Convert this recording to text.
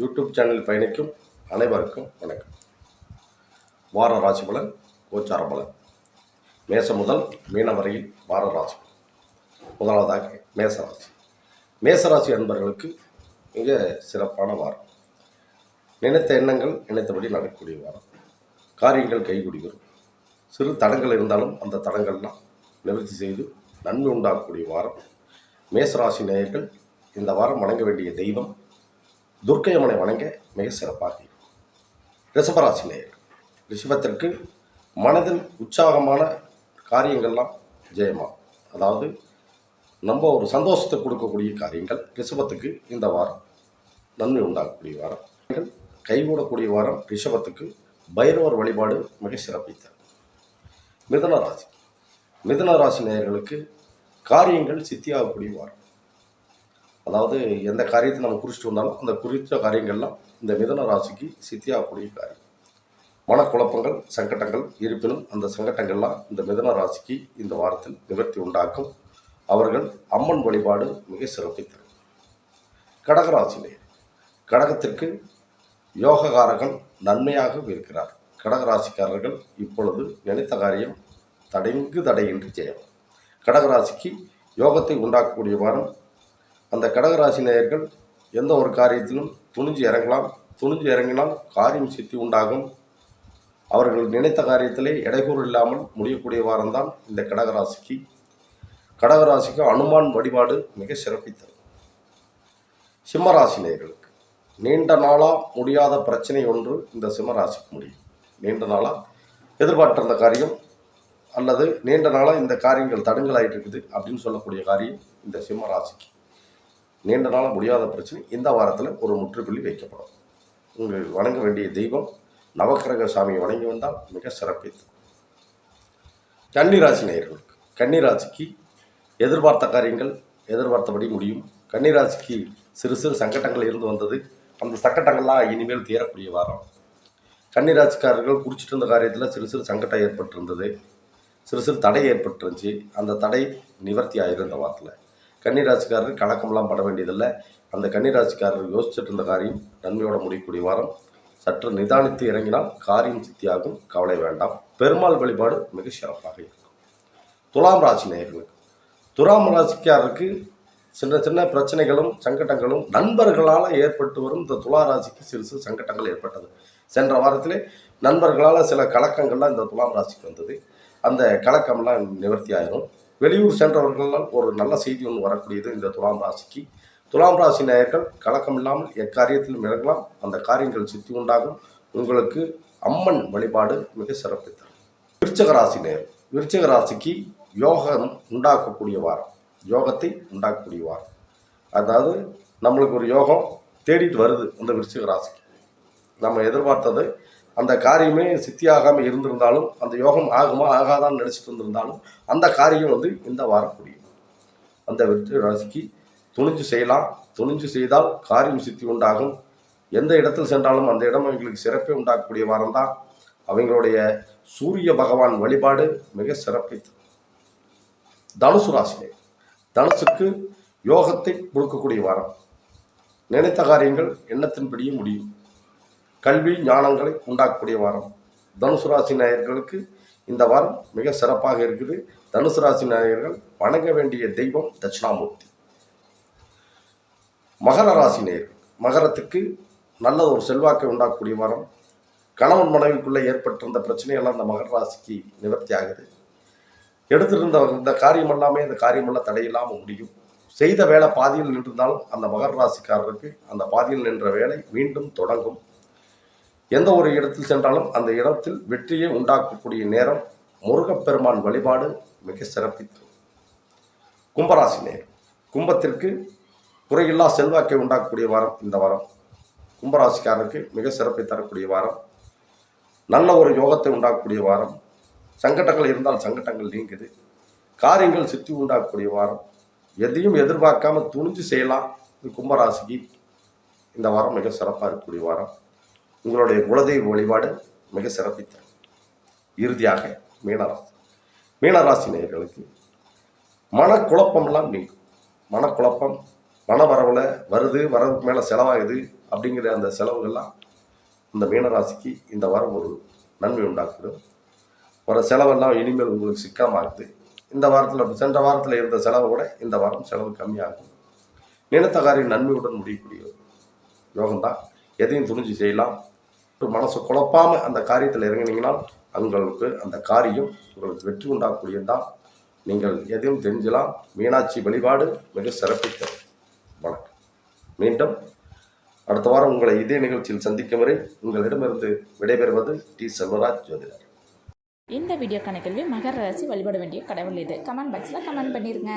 YouTube channel பயணிக்கும் அனைவருக்கும் வணக்கம். வார ராசி பலன் கோச்சார பலன். மேசம் முதல் மீன வரையில் வார ராசி முதலாவதாக மேசராசி மேசராசி அன்பர்களுக்கு மிக சிறப்பான வாரம். நினைத்த எண்ணங்கள் நினைத்தபடி நடக்கக்கூடிய வாரம். காரியங்கள் கைகூடி வரும் சிறு தடங்கள் இருந்தாலும் அந்த தடங்கள்லாம் நிவர்த்தி செய்து நன்மை உண்டாகக்கூடிய வாரம். மேசராசி நேயர்கள் இந்த வாரம் வணங்க வேண்டிய தெய்வம் துர்க்கை அம்மனை வணங்க மிக சிறப்பாக. இருக்கும் ரிஷபராசி நேயர்கள் ரிஷபத்திற்கு மனதில் உற்சாகமான காரியங்கள்லாம் ஜெயமா. அதாவது நம்ம ஒரு சந்தோஷத்தை கொடுக்கக்கூடிய காரியங்கள் ரிஷபத்துக்கு இந்த வாரம். நன்மை உண்டாகக்கூடிய வாரம். கைகூடக்கூடிய வாரம் ரிஷபத்துக்கு பைரவர் வழிபாடு மிக சிறப்பித்தார் மிதுன ராசி மிதுன ராசி நேயர்களுக்கு காரியங்கள் சித்தியாகக்கூடிய வாரம். அதாவது எந்த காரியத்தை நம்ம குறிச்சிட்டு வந்தாலும் அந்த குறித்த காரியங்கள்லாம் இந்த மிதன ராசிக்கு சித்தியாகக்கூடிய காரியம். மனக்குழப்பங்கள் சங்கடங்கள் இருப்பினும் அந்த சங்கடங்கள்லாம் இந்த மிதன ராசிக்கு இந்த வாரத்தில் நிவர்த்தி உண்டாக்கும். அவர்கள் அம்மன் வழிபாடு மிக சிறப்பித்தது கடகராசிலே கடகத்திற்கு யோககாரகன் நன்மையாக இருக்கிறார். கடகராசிக்காரர்கள் இப்பொழுது நினைத்த காரியம் தடைங்கு தடையின்றி ஜெயம். கடகராசிக்கு யோகத்தை உண்டாக்கக்கூடிய வாரம் அந்த கடகராசி நேயர்கள் எந்த ஒரு காரியத்திலும் துணிஞ்சு இறங்கலாம் துணிஞ்சு இறங்கினால் காரியம் சித்தி உண்டாகும். அவர்கள் நினைத்த காரியத்திலே இடையூறு இல்லாமல் முடியக்கூடிய வாரம்தான் இந்த கடகராசிக்கு. கடகராசிக்கு அனுமான் வழிபாடு மிக சிறப்பித்தது. சிம்மராசி நேயர்களுக்கு நீண்ட நாளாக முடியாத பிரச்சனை ஒன்று இந்த சிம்மராசிக்கு முடியும். நீண்ட நாளாக எதிர்பார்த்திருந்த காரியம் அல்லது நீண்ட நாளாக இந்த காரியங்கள் தடுங்கலாயிட்டு இருக்குது அப்படின்னு சொல்லக்கூடிய காரியம் இந்த சிம்மராசிக்கு. நீண்ட நாளாக முடியாத பிரச்சனை. இந்த வாரத்தில் ஒரு முற்றுப்புள்ளி வைக்கப்படும். உங்கள் வணங்க வேண்டிய தெய்வம் நவக்கிரக சாமியை வணங்கி வந்தால் மிக சிறப்பித்து கன்னிராசி நேயர்களுக்கு கன்னிராசிக்கு எதிர்பார்த்த காரியங்கள் எதிர்பார்த்தபடி முடியும். கன்னிராசிக்கு சிறு சிறு சங்கடங்கள் இருந்து வந்தது. அந்த சங்கடங்கள்லாம் இனிமேல் தீரக்கூடிய வாரம். கன்னிராசிக்காரர்கள் குடிச்சிட்டு இருந்த காரியத்தில் சிறு சிறு சங்கடம் ஏற்பட்டிருந்தது. சிறு சிறு தடை ஏற்பட்டுருந்துச்சு. அந்த தடை நிவர்த்தி ஆயிருந்த இந்த வாரத்தில். கன்னிராசிக்காரர் கலக்கம்லாம் பட வேண்டியதில்லை. அந்த கன்னிராசிக்காரர் யோசிச்சுட்டு இருந்த காரியம் நன்மையோட முடியக்கூடிய வாரம். சற்று நிதானித்து இறங்கினால் காரியம் சித்தியாகும் கவலை வேண்டாம். பெருமாள் வழிபாடு மிக சிறப்பாக இருக்கும். துலாம் ராசி நேயர்களுக்கு. துலாம் ராசிக்காரருக்கு சின்ன சின்ன பிரச்சனைகளும் சங்கடங்களும் நண்பர்களால் ஏற்பட்டு வரும் இந்த துலா ராசிக்கு சிறு சிறு சங்கடங்கள் ஏற்பட்டது. சென்ற வாரத்திலே நண்பர்களால் சில கலக்கங்கள்லாம் இந்த துலாம் ராசிக்கு வந்தது. அந்த கலக்கம்லாம் நிவர்த்தி ஆயிரும். வெளியூர் சென்றவர்களால் ஒரு நல்ல செய்தி ஒன்று வரக்கூடியது இந்த துலாம் ராசிக்கு. துலாம் ராசி நேயர்கள் கலக்கம் இல்லாமல் எக்காரியத்திலும் இறங்கலாம். அந்த காரியங்கள் சித்தி உண்டாகும். உங்களுக்கு அம்மன் வழிபாடு மிக சிறப்பு தரும் விருச்சக ராசி நேயர் விருச்சக ராசிக்கு யோகம் உண்டாக்கக்கூடிய வாரம். யோகத்தை உண்டாக்கக்கூடிய வாரம். அதாவது நம்மளுக்கு ஒரு யோகம் தேடிட்டு வருது அந்த விருச்சிக ராசிக்கு. நம்ம எதிர்பார்த்தது அந்த காரியமே சித்தியாகாமல் இருந்திருந்தாலும் அந்த யோகம் ஆகுமா ஆகாதான்னு நினச்சிட்டு இருந்திருந்தாலும் அந்த காரியம் வந்து இந்த வாரம் முடியும். அந்த வெற்றி ராசிக்கு துணிஞ்சு செய்யலாம். துணிஞ்சு செய்தால் காரியம் சித்தி உண்டாகும். எந்த இடத்தில் சென்றாலும் அந்த இடம் அவங்களுக்கு சிறப்பை உண்டாக்கக்கூடிய வாரம் தான் அவங்களுடைய சூரிய பகவான் வழிபாடு மிக சிறப்பை தனுசு ராசினே தனுசுக்கு யோகத்தை கொடுக்கக்கூடிய வாரம். நினைத்த காரியங்கள் எண்ணத்தின்படியே முடியும். கல்வி ஞானங்களை உண்டாக்கக்கூடிய வாரம். தனுசு ராசி நேயர்களுக்கு இந்த வாரம் மிக சிறப்பாக இருக்குது. தனுசு ராசி நேயர்கள் வணங்க வேண்டிய தெய்வம் தட்சிணாமூர்த்தி. மகர ராசி நேயர்கள் மகரத்துக்கு நல்ல ஒரு செல்வாக்கை உண்டாக்கக்கூடிய வாரம். கணவன் மனைவிக்குள்ளே ஏற்பட்டிருந்த பிரச்சனையெல்லாம் அந்த மகர ராசிக்கு நிவர்த்தி ஆகுது. எடுத்திருந்த இந்த காரியம் எல்லாமே அந்த காரியமெல்லாம் தடையில்லாமல் முடியும். செய்த வேலை பாதியில் நின்றிருந்தாலும் அந்த மகர ராசிக்காரருக்கு அந்த பாதியில் நின்ற வேலை மீண்டும் தொடங்கும். எந்த ஒரு இடத்தில் சென்றாலும் அந்த இடத்தில் வெற்றியை உண்டாக்கக்கூடிய நேரம் முருகப்பெருமான் வழிபாடு மிக சிறப்பித்தது. கும்பராசி நேரம் கும்பத்திற்கு குறையில்லா செல்வாக்கை உண்டாக்கக்கூடிய வாரம் இந்த வாரம். கும்பராசிக்காரருக்கு மிக சிறப்பை தரக்கூடிய வாரம். நல்ல ஒரு யோகத்தை உண்டாக்கக்கூடிய வாரம். சங்கடங்கள் இருந்தால் சங்கடங்கள் நீங்குது. காரியங்கள் சித்தி உண்டாக்கக்கூடிய வாரம். எதையும் எதிர்பார்க்காம துணிஞ்சு செய்யலாம். இது கும்பராசிக்கு இந்த வாரம் மிக சிறப்பாக இருக்கக்கூடிய வாரம். உங்களுடைய குலதெய்வ வழிபாடு மிக சிறப்பித்த இறுதியாக மீனராசி. மீனராசி நேயர்களுக்கு மனக்குழப்பம்லாம் நீங்கும். மனக்குழப்பம் மன வரவில் வருது வரவுக்கு மேலே செலவாகுது அப்படிங்கிற அந்த செலவுகள்லாம் இந்த மீனராசிக்கு இந்த வாரம் ஒரு நன்மை உண்டாக்குது. வர செலவெல்லாம் இனிமேல் உங்களுக்கு சிக்கனமாகுது. இந்த வாரத்தில் சென்ற வாரத்தில் இருந்த செலவை விட இந்த வாரம் செலவு கம்மியாகும். நினைத்த காரியம் நன்மையுடன் முடியக்கூடிய யோகம்தான். எதையும் துணிஞ்சு செய்யலாம். ஒரு மனசை குழப்பாம அந்த காரியத்தில் இறங்கினீங்கன்னா உங்களுக்கு அந்த காரியம் உங்களுக்கு வெற்றி உண்டாகக்கூடியதுதான் நீங்கள் எதையும் தெரிஞ்சலாம் மீனாட்சி வழிபாடு மிக சிறப்பித்தது வணக்கம் மீண்டும் அடுத்த வாரம் உங்களை இதே நிகழ்ச்சியில் சந்திக்கும் வரை உங்களிடமிருந்து விடைபெறுவது டி. செல்வராஜ் ஜோதிடர். இந்த வீடியோ கணக்கில் மகர ராசி வழிபட வேண்டிய கடவுள் இது கமெண்ட் பாக்ஸில் கமெண்ட் பண்ணிடுங்க